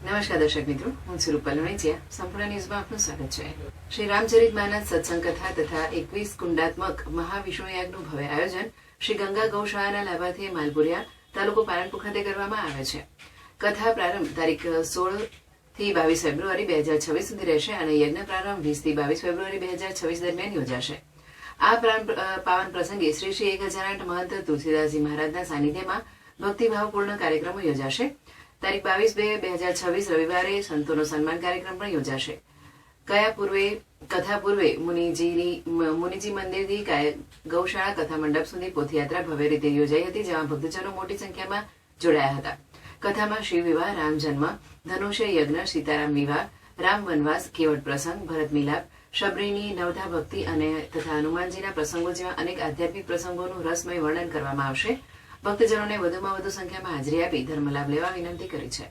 નમસ્કાર દર્શક મિત્રો, હું છું રૂપલ સંપૂર્ણ ન્યૂઝમાં આપનું સ્વાગત છે. શ્રી રામચરિત માનસ સત્સંગ કથા તથા એકવીસ કુંડાત્મક મહાવિષ્ણુયાગનું ભવ્ય આયોજન શ્રી ગંગા ગૌશાળાના લાભાર્થી માલપુરિયા તાલુકો પાલનપુર ખાતે કરવામાં આવે છે. કથા પ્રારંભ તારીખ સોળથી બાવીસ ફેબ્રુઆરી બે હજાર છવ્વીસ સુધી રહેશે અને યજ્ઞ પ્રારંભ વીસથી બાવીસ ફેબ્રુઆરી બે હજાર છવ્વીસ દરમિયાન યોજાશે. આ પાવન પ્રસંગે શ્રી શ્રી એક હજાર આઠ મહંત તુલસીદાસજી મહારાજના સાનિધ્યમાં ભક્તિભાવપૂર્ણ કાર્યક્રમો યોજાશે. તારીખ બાવીસ બે બે હજાર છવ્વીસ રવિવારે સંતોનો સન્માન કાર્યક્રમ પણ યોજાશે. કયા પૂર્વે, કથા પૂર્વે મુનિજીની મુનિજી મંદિરથી ગૌશાળા કથા મંડપ સુધી પોથયાત્રા ભવ્ય રીતે યોજાઈ હતી, જેમાં ભક્તજનો મોટી સંખ્યામાં જોડાયા હતા. કથામાં શિવ વિવાહ, રામ જન્મ ધનુષ્ય યજ્ઞ, સીતારામ વિવાહ, રામ વનવાસ, કેવટ પ્રસંગ, ભરત મિલાપ, શબરીની નવધા ભક્તિ અને તથા હનુમાનજીના પ્રસંગો જેવા અનેક આધ્યાત્મિક પ્રસંગોનું રસમય વર્ણન કરવામાં આવશે. ભક્તજનોને વધુમાં વધુ સંખ્યામાં હાજરી આપી ધર્મલાભ લેવા વિનંતી કરી છે.